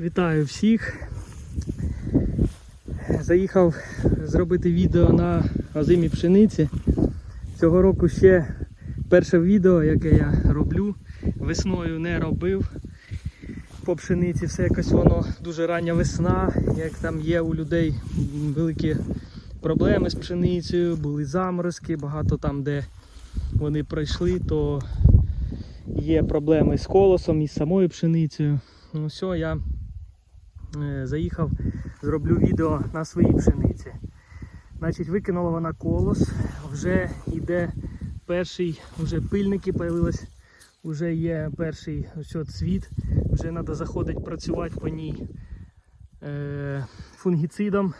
Вітаю всіх. Заїхав зробити відео на озимій пшениці. Цього року ще перше відео, яке я роблю. Весною не робив. По пшениці все якось воно дуже рання весна, як там є у людей великі проблеми з пшеницею, були заморозки, багато там, де вони пройшли, то є проблеми з колосом і з самою пшеницею. Ну все, я е, заїхав, зроблю відео на своїй пшениці. Значить, викинула вона колос, вже йде перший, вже пильники появились, вже є перший ось цвіт, вже треба заходити працювати по ній е, фунгіцидом.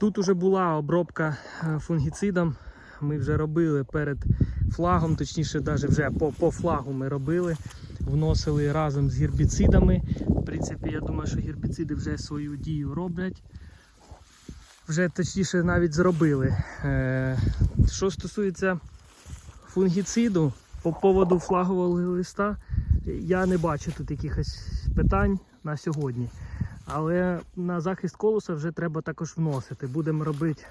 Тут вже була обробка е, фунгіцидом. Ми вже робили перед флагом, точніше, навіть вже по, по флагу ми робили, вносили разом з гербіцидами. В принципі, я думаю, що гербіциди вже свою дію роблять. Вже точніше навіть зробили. Е, що стосується фунгіциду по поводу флагового листа, я не бачу тут якихось питань на сьогодні. Але на захист колоса вже треба також вносити. Будемо робити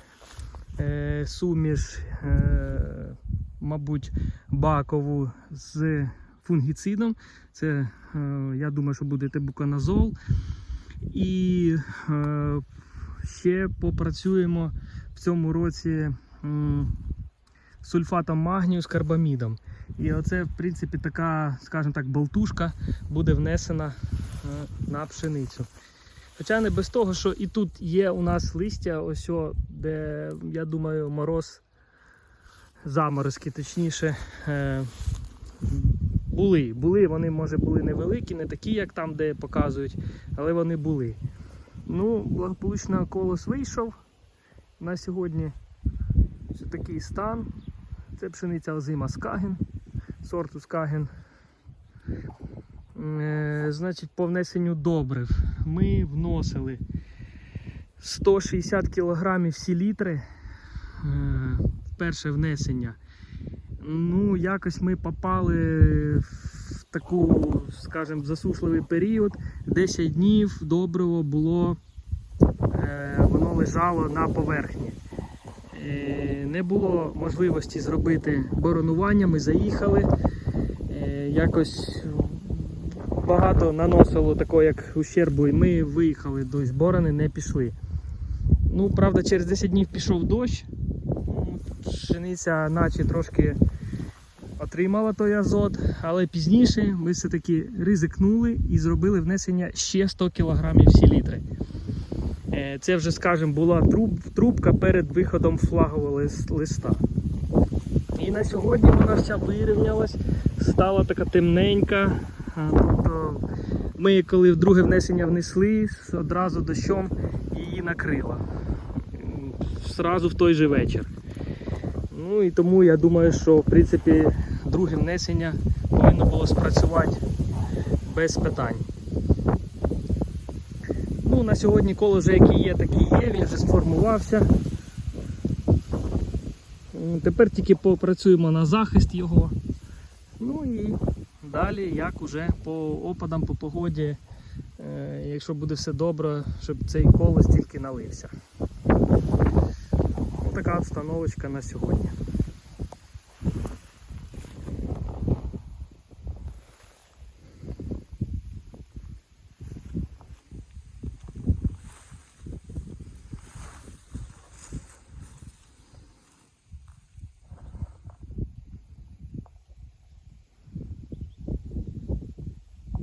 е, суміш, е, мабуть, бакову з фунгіцидом. Це, е, я думаю, що буде тебуканазол. І е, ще попрацюємо в цьому році м, сульфатом магнію з карбамідом. І оце, в принципі, така, скажімо так, болтушка буде внесена е, на пшеницю. Хоча не без того, що і тут є у нас листя, ось о, де, я думаю, мороз, заморозки, точніше, були. Були, вони, може, були невеликі, не такі, як там, де показують, але вони були. Ну, благополучно колос вийшов на сьогодні. Це такий стан. Це пшениця озима Скаген, сорту Скаген. Е, значить, по внесенню добрив ми вносили 160 кг всі літри. Е, перше внесення. Ну, якось ми попали в таку, скажімо, засушливий період. 10 днів добриво було, е, воно лежало на поверхні. Е, не було можливості зробити боронування, ми заїхали. Е, якось багато наносило такого, як ущербу, і ми виїхали до борони, не пішли. Ну, правда, через 10 днів пішов дощ. Пшениця наче трошки отримала той азот, але пізніше ми все-таки ризикнули і зробили внесення ще 100 кг всі літри. Е, Це вже, скажімо, була труб, трубка перед виходом флагового листа. І на сьогодні вона вся вирівнялась, стала така темненька. Тобто ми, коли вдруге внесення внесли, одразу дощом її накрило. М, Зразу в той же вечір. Ну і тому я думаю, що в принципі друге внесення повинно було спрацювати без питань. Ну, на сьогодні коло вже який є, такий є, він вже сформувався. Тепер тільки попрацюємо на захист його. Ну і далі, як уже по опадам, по погоді, е, якщо буде все добре, щоб цей колос тільки налився. Така обстановочка на сьогодні.